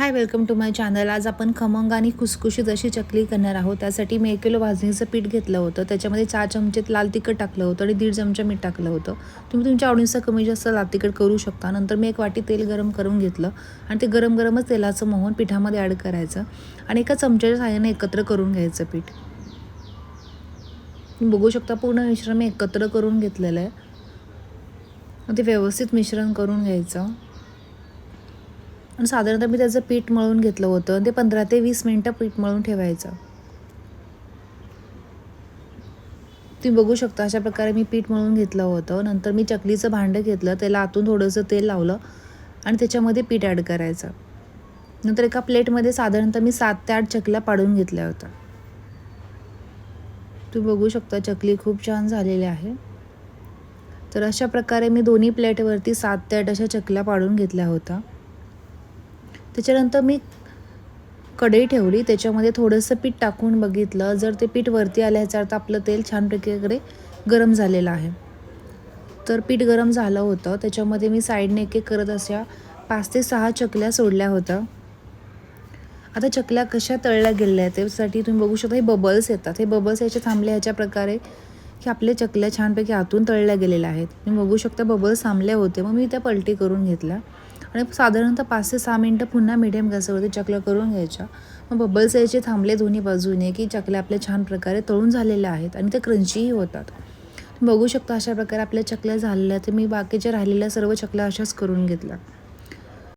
Hi welcome to my channel आज आपण खमंग आणि खुसखुशीत अशी चकली करणार आहोत. त्यासाठी मी एक किलो भाजणीचं पीठ घेतलं होतं. त्याच्यामध्ये चार चमचे लाल तिखट टाकलं होतं आणि दीड चमचा मीठ टाकलं होतं. तुम्ही तुमच्या आवडीनुसार कमी जास्त लाल तिखट करू शकता. नंतर मी एक वाटी तेल गरम करून घेतलं आणि ते गरम गरमच तेलाचं मोहन पिठामध्ये ॲड करायचं आणि एका चमच्याच्या साहाय्याने एकत्र करून घ्यायचं पीठ. तुम्ही बघू शकता पूर्ण मिश्रण मी एकत्र करून घेतलेलं आहे. ते व्यवस्थित मिश्रण करून घ्यायचं. आणि साधारणतः मी त्याचं पीठ मळून घेतलं होतं आणि ते पंधरा ते वीस मिनटं पीठ मळून ठेवायचं. तुम्ही बघू शकता अशा प्रकारे मी पीठ मळून घेतलं होतं. नंतर मी चकलीचं भांडं घेतलं त्याला आतून थोडंसं तेल लावलं आणि त्याच्यामध्ये पीठ ॲड करायचं. नंतर एका प्लेटमध्ये साधारणतः मी सात ते आठ चकल्या पाडून घेतल्या होत्या. तुम्ही बघू शकता चकली खूप छान झालेली आहे. तर अशा प्रकारे मी दोन्ही प्लेटवरती सात ते आठ अशा चकल्या पाडून घेतल्या होत्या. त्याच्यानंतर मी कढई ठेवली त्याच्यामध्ये थोडंसं पीठ टाकून बघितलं. जर ते पीठ वरती आलं ह्याचा अर्थ आपलं तेल छान प्रकारे गरम झालेलं आहे. तर पीठ गरम झालं होतं. त्याच्यामध्ये मी साईडने एक एक करत अशा पाच ते सहा चकल्या सोडल्या होत्या. आता चकल्या कशा तळल्या गेल्या आहेत त्यासाठी तुम्ही बघू शकता हे बबल्स येतात. हे बबल्स याचे थांबले ह्याच्या प्रकारे की आपल्या चकल्या छानपैकी आतून तळल्या गेलेल्या आहेत. तुम्ही बघू शकता बबल्स थांबले होते. मग मी त्या पलटी करून घेतल्या. आणि साधारणतः पाच ते सहा मिनटं पुन्हा मिडियम गॅसवरती चकल्या करून घ्यायच्या. मग बबल्स यायचे थांबले दोन्ही बाजूने की चकल्या आपल्या छान प्रकारे तळून झालेल्या आहेत आणि ते क्रंचीही होतात. बघू शकता अशा प्रकारे आपल्या चकल्या झालेल्या तर मी बाकीच्या राहिलेल्या सर्व चकल्या अशाच करून घेतल्या.